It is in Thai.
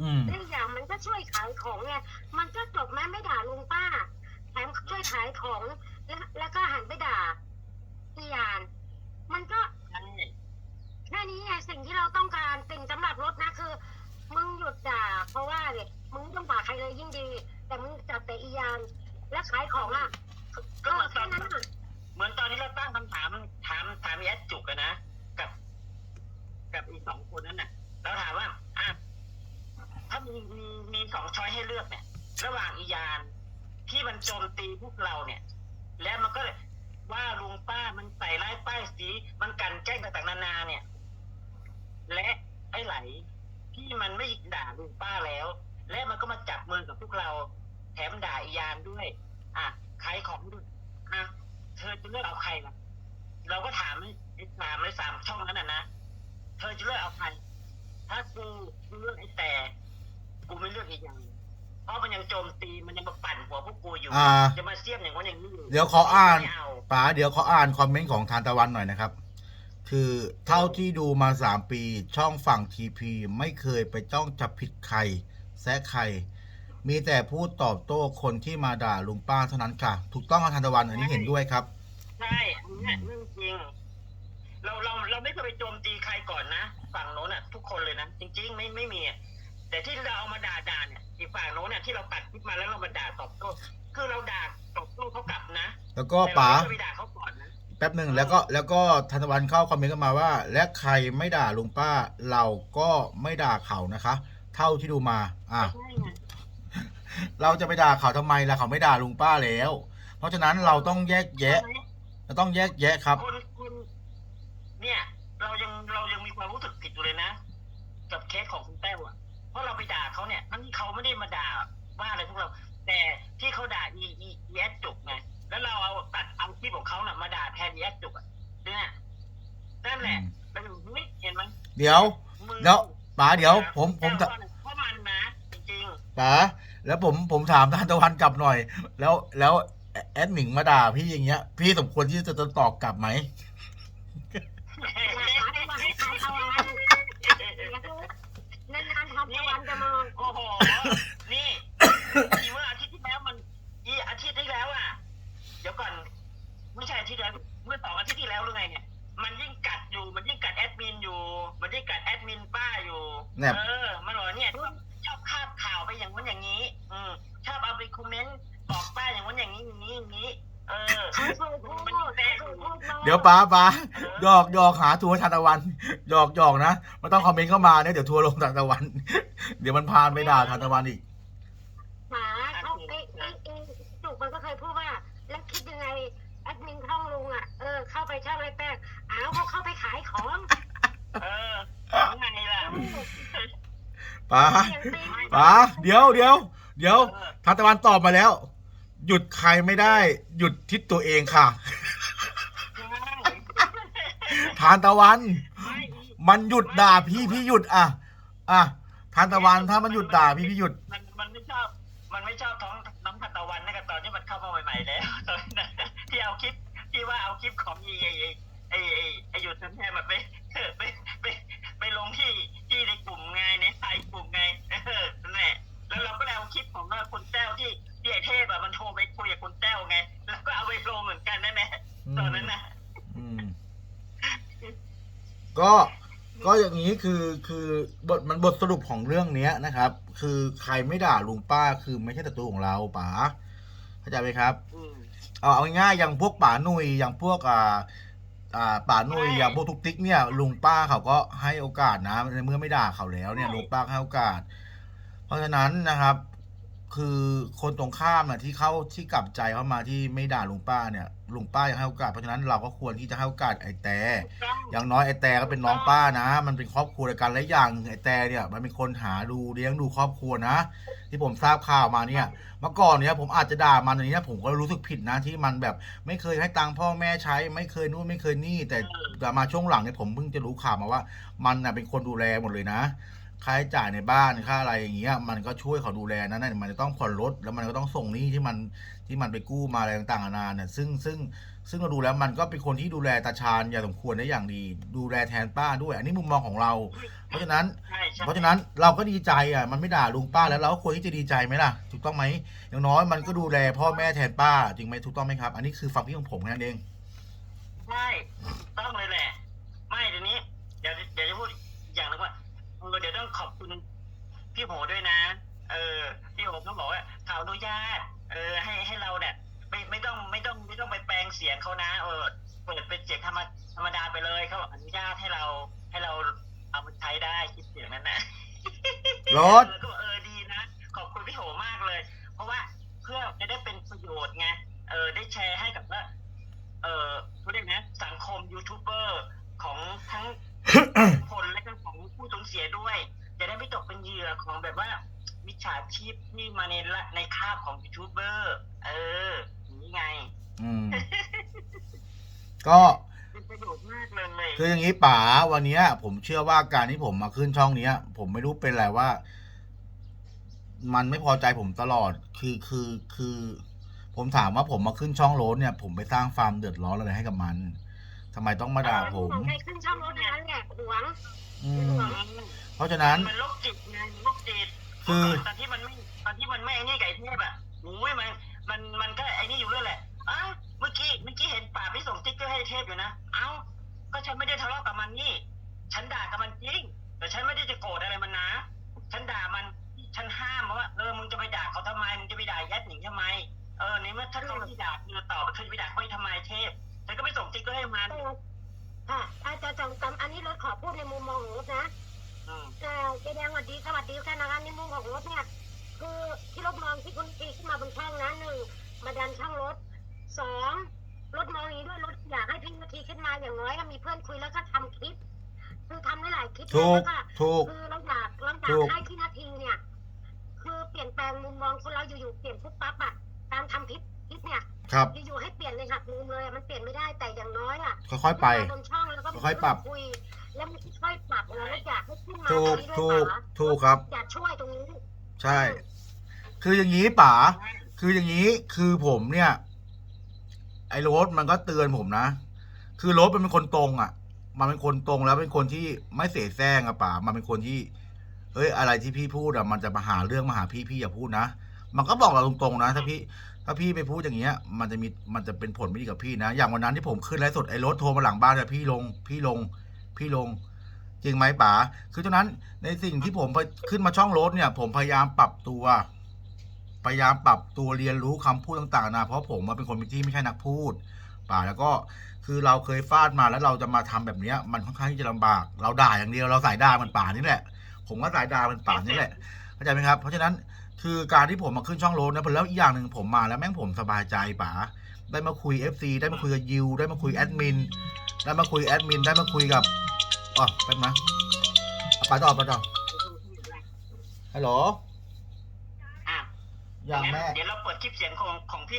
อืม และอีกอย่างมันก็ช่วยขายของไงมันก็จบไหมไม่ด่าลุงป้าแถมช่วยขายของแล้วแล้วก็หันไปด่าพี่ยาน มันก็ ใช่แค่นี้ไงสิ่งที่เราต้องการสิ่งสำหรับรถนะคือ มึงหยุดด่า เพราะว่าเนี่ยมึงไม่ต้องด่าใครเลยยิ่งดี แต่มึงจับแต่อียานและขายของอะก็แค่นั้นอะ เหมือนตอนนี้เราตั้งคำถามถามถามแอดจุกอะนะกับ กับอีกสองคนนั้นน่ะเราถามว่าอะถ้า มีมีมีสองช้อยให้เลือกเนี่ย ระหว่างอียาน ที่มันโจมตีพวกเราเนี่ย แล้วมันก็ว่าลุงป้ามันใส่ร้ายป้ายสี มันกันแกล้งต่างๆนานาเนี่ย และไอ้ไหลที่มันไม่ด่าลุงป้าแล้ว และมันก็มาจับมือกับพวกเรา แถมด่าอียานด้วย อะขายของด้วยอะเธอจะเลือกเอาใครล่ะเราก็ถามไอ้สามไอ้สามช่องนั้นน่ะนะ เธอจะเลือกเอาใคร ถ้ากูเลือกไอ้แต่ อกอีกอย่างเพราะมันยังโจมตีมันยังมาปั่นหัวพวกกูอยู่ อ่า จะมาเสียมอย่างนั้นอย่างนี้อยู่เดี๋ยวขออ่านไม่เอาป๋าเดี๋ยวขออ่านคอมเมนต์ของทานตะวันหน่อยนะครับ คือเท่าที่ดูมาสามปีช่องฝั่งทีพีไม่เคยไปจ้องจับผิดใครแซะใคร มีแต่พูดตอบโต้คนที่มาด่าลุงป้าเท่านั้นค่ะ ถูกต้องครับทานตะวันอันนี้เห็นด้วยครับ ใช่อันเนี้ยเรื่องจริง เราเราเราไม่เคยไปโจมตีใครก่อนนะ ฝั่งโน้นอะ ทุกคนเลยนะ จริง ๆ ไม่ไม่มีอะ แต่ที่เราเอามาด่าด่าเนี่ยอีกฝั่งโน้นเนี่ยที่เราตัดคลิปมาแล้วเรามาด่าตอบโต้คือเราด่าตอบโต้เขากลับนะแล้วก็แต่เราป๋าไม่เคยไปด่าเขาก่อนนะ แป๊บหนึ่งแล้วก็แล้วก็ทานตะวันเข้าคอมเมนต์กันมาว่า และใครไม่ด่าลุงป้า เราก็ไม่ด่าเขานะคะ เท่าที่ดูมา อะ ใช่ไงเราจะไปด่าเขาทำไมล่ะเขาไม่ด่าลุงป้าแล้ว เพราะฉะนั้นเราต้องแยกแยะ เราต้องแยกแยะครับ คนคนเนี่ย เรายังเรายังมีความรู้สึกผิดอยู่เลยนะ กับเคสของคุณแต้วอะ เพราะเราไปด่าเขาเนี่ยทั้งที่เขาไม่ได้มาด่าว่าอะไรพวกเรา แต่ที่เขาด่าอีอีอีแอดจุกไงแล้วเราเอาตัดเอาคลิปของเขาน่ะมาด่าแทนอีแอดจุกอะเนี่ยนั่นแหละเราอยู่เฮ้ยเห็นไหมเดี๋ยวมึงเดี๋ยวป๋าเดี๋ยว ผมผมจะเพราะมันนะจริงป๋าแล้วผมผมถามทานตะวันกลับหน่อย แล้วแล้วแอดหมิงมาด่าพี่อย่างเงี้ย พี่สมควรที่จะจะตอบกลับไหม ๆ หาได้มาให้ขายเอาวันนานๆทำตะวันจะมอง โอ้โห นี่อีเมื่ออาทิตย์ที่แล้วมันอีอาทิตย์ที่แล้วอะ เดี๋ยวก่อนไม่ใช่อาทิตย์ที่แล้วเมื่อสองอาทิตย์ที่แล้วหรือไงเนี่ย มันยิ่งกัดอยู่ มันยิ่งกัดแอดมินอยู่ มันยิ่งกัดแอดมินป้าอยู่แน่เออ มันบอกเนี่ยชอบชอบคาบข่าวไปอย่างนั้นอย่างนี้ อืมชอบเอาไปคอมเมนต์บอกป้าอย่างนั้นอย่างนี้อย่างนี้อย่างนี้ เออเขาเคยพูดเขาเคยพูดมาเดี๋ยวป๋าป๋าหยอกหยอกหาทัวร์ทานตะวันหยอกหยอกนะไม่ต้องคอมเมนต์เข้ามาเนี่ยเดี๋ยวทัวร์ลงทานตะวัน เดี๋ยวมันพานไปด่าทานตะวันอีกหาเขาไอ้ไอ้ไอ้จุกมันก็เคยพูดว่า แล้วคิดยังไงแอดมินช่องลุงอะเออเข้าไปช่องไรแป้งอ้าวเขาเข้าไปขายของเออยังไงล่ะป๋าอย่างตีนป๋าเดี๋ยวเดี๋ยวเดี๋ยวเออทานตะวันตอบมาแล้ว หยุดใครไม่ได้ หยุดทิศตัวเองค่ะทานตะวันไม่มันหยุดด่าพี่พี่หยุดอะอะ ทานตะวันถ้ามันหยุดด่าพี่พี่หยุด มันมันไม่ชอบ มันไม่ชอบท้องน้องทันตะวันนะกับตอนที่มันเข้ามาใหม่ๆแล้วตอนนั้นที่เอาคลิปที่ว่าเอาคลิปของไอ้ไอ้ไอ้ไอ้ไอ้หยุดนั้นแทนมาไปเออไปไปไปลงที่ที่ในกลุ่มไงในไทยกลุ่มไงเออนั่นแหละแล้วเราก็ได้เอาคลิปของคุณแต้วที่ที่ไอ้เทพอะมันโทรไปคุยกับคุณแต้วไง แล้วก็เอาไปลงเหมือนกันนั่นแหละตอนนั้นนะอืมก็ ก็อย่างนี้คือคือบทมันบทสรุปของเรื่องเนี้ยนะครับ คือใครไม่ด่าลุงป้าคือไม่ใช่ศัตรูของเราป๋าเข้าใจไหมครับอืม เอาเอาง่ายๆอย่างพวกป๋าหนุยอย่างพวกอ่าอ่าป๋าหนุยใช่ อย่างพวกทุกติ๊กเนี่ยลุงป้าเขาก็ให้โอกาสนะในเมื่อไม่ด่าเขาแล้วเนี่ยใช่ลุงป้าให้โอกาส เพราะฉะนั้นนะครับ คือคนตรงข้ามน่ะที่เขาที่กลับใจเข้ามาที่ไม่ด่าลุงป้าเนี่ยลุงป้ายังให้โอกาสเพราะฉะนั้นเราก็ควรที่จะให้โอกาสไอ้แต่ต้อง อย่างน้อยไอ้แต่ก็เป็นน้องป้านะ มันเป็นครอบครัวเดียวกันและอย่างไอ้แต่เนี่ยมันเป็นคนหาดูเลี้ยงดูครอบครัวนะ ที่ผมทราบข่าวมาเนี่ยเมื่อก่อนเนี่ยผมอาจจะด่ามันอย่างนี้นะผมก็รู้สึกผิดนะที่มันแบบไม่เคยให้ตังค์พ่อแม่ใช้ ไม่เคยนู่นไม่เคยนี่ แต่แต่มาช่วงหลังเนี่ยผมเพิ่งจะรู้ข่าวมาว่า มันน่ะเป็นคนดูแลหมดเลยนะ ค่าใช้จ่ายในบ้านค่าอะไรอย่างเงี้ยมันก็ช่วยเขาดูแลนะนั่นมันจะต้องผ่อนรถแล้วมันก็ต้องส่งหนี้ที่มันที่มันไปกู้มาอะไรต่างๆนานาเนี่ยซึ่งซึ่งซึ่งเราดูแล้วมันก็เป็นคนที่ดูแลตาชาญอย่างสมควรได้อย่างดี ดูแลแทนป้าด้วย อันนี้มุมมองของเรา เพราะฉะนั้นใช่ใช่เพราะฉะนั้นเราก็ดีใจอะมันไม่ด่าลุงป้าแล้วเราก็ควรที่จะดีใจไหมล่ะถูกต้องไหมอย่างน้อยมันก็ดูแลพ่อแม่แทนป้าจริงไหมถูกต้องไหมครับ อันนี้คือความคิดของผมแค่นั้นเองใช่ต้องเลยแหละ ไม่เดี๋ยวนี้ อนุญาต เออ ให้ให้เราเนี่ยไม่ไม่ต้องไม่ต้องไม่ต้องไปแปลงเสียงเขานะเออเปิดเป็นเสียงธรรมธรรมดาไปเลยเขาบอกอนุญาตให้เราให้เราเอามาใช้ได้คลิปเสียงนั้นนะรถเออก็บอกเออดีนะขอบคุณพี่โหมากเลย เพราะว่าเพื่อจะได้เป็นประโยชน์ไงเออได้แชร์ให้กับว่าเออเขาเรียกนะสังคมยูทูบเบอร์ของทั้งคนและก็ของผู้สูญเสียด้วย จะได้ไม่ตกเป็นเหยื่อของแบบว่า มิจฉาชีพที่มาในละในคาบของยูทูบเบอร์เอออย่างนี้ไง อืม ก็เป็นประโยชน์มากเลยคืออย่างนี้ป๋าวันเนี้ย ผมเชื่อว่าการที่ผมมาขึ้นช่องเนี้ย ผมไม่รู้เป็นอะไรว่า มันไม่พอใจผมตลอด คือคือคือ ผมถามว่าผมมาขึ้นช่องโรสเนี่ย ผมไปสร้างฟาร์มเดือดร้อนอะไรให้กับมันทำไมต้องมาด่าผมของใครขึ้นช่องรถนั้นแหละหวงอืมอืม เพราะฉะนั้น มันโรคจิตไงโรค ตคือตอนที่มันไม่ตอนที่มันไม่ไอ้นี่ไก่เทพอะโอ้ยมันมันมันก็ไอ้นี่อยู่เรื่อยแหละอ้าวเมื่อกี้เมื่อกี้เห็นป่าไปส่งติ๊กเกอร์ให้เทพอยู่นะเอ้าก็ฉันไม่ได้ทะเลาะกับมันนี่ ฉันด่ากับมันจริง แต่ฉันไม่ได้จะโกรธอะไรมันนะ ฉันด่า มาดันช่องรถสองรถมองอย่างนี้ด้วยรถอยากให้พี่นาทีขึ้นมาอย่างน้อยก็มีเพื่อนคุยแล้วก็ทำคลิป คือทำได้หลายคลิปถูกแล้วก็ ถูก คือเราอยากเราอยาถูกก ให้พี่นาทีเนี่ย คือเปลี่ยนแปลงมุมมองคนเราอยู่ๆเปลี่ยนปุ๊บปั๊บอะการทำคลิปคลิปเนี่ยครับ อยู่ๆให้เปลี่ยนเลยหักมุมเลยอะมันเปลี่ยนไม่ได้แต่อย่างน้อยอะค่อยๆไปขึ้นมาบนช่องแล้วก็ค่อยๆปรับ คุยแล้วมันค่อยๆปรับแล้วอยากให้ขึ้นมาถูกตรงนี้ถูด้วยกป๋าถูกครับ อยากช่วยตรงนี้ ใช่ คืออย่างนี้ป๋า คืออย่างนี้คือผมเนี่ย ไอ้โรสมันก็เตือนผมนะ คือโรสมันเป็นคนตรงอะ มันเป็นคนตรงแล้วเป็นคนที่ไม่เสแสร้งอะป๋ามันเป็นคนที่เอ้ยอะไรที่พี่พูดอะมันจะมาหาเรื่องมาหาพี่พี่อย่าพูดนะมันก็บอกเราตรงๆนะถ้าพี่ ถ้าพี่ไปพูดอย่างเงี้ย มันจะมีมันจะเป็นผลไม่ดีกับพี่นะ อย่างวันนั้นที่ผมขึ้นไลฟ์สดไอ้รถโทรมาหลังบ้านเนี่ยพี่ลง พี่ลง พี่ลง จริงไหมป๋าคือฉะนั้นในสิ่งที่ผมไปขึ้นมาช่องรถเนี่ย ผมพยายามปรับตัว พยายามปรับตัวเรียนรู้คำพูดต่างๆนะเพราะผมมาเป็นคนที่ไม่ใช่นักพูดป่าแล้วก็คือเราเคยฟาดมาแล้วเราจะมาทำแบบเนี้ย มันค่อนข้างที่จะลำบาก เราด่าอย่างเดียวเราสายด่ามันป่านี่แหละ ผมก็สายด่ามันป่านี่แหละเข้าใจไหมครับ เพราะฉะนั้นคือการที่ผมมาขึ้นช่องโรนนะแล้วอีกอย่างหนึ่งผมมาแล้วแม่งผมสบายใจป่าได้มาคุย FC ได้มาคุยกับยิวได้มาคุยแอดมินได้มาคุยแอดมินได้มาคุยกับอ๋อแป๊บนะไปต่อไปต่อฮัลโหล อย่างแรก เดี๋ยวเราเปิดคลิปเสียงของของพี่โห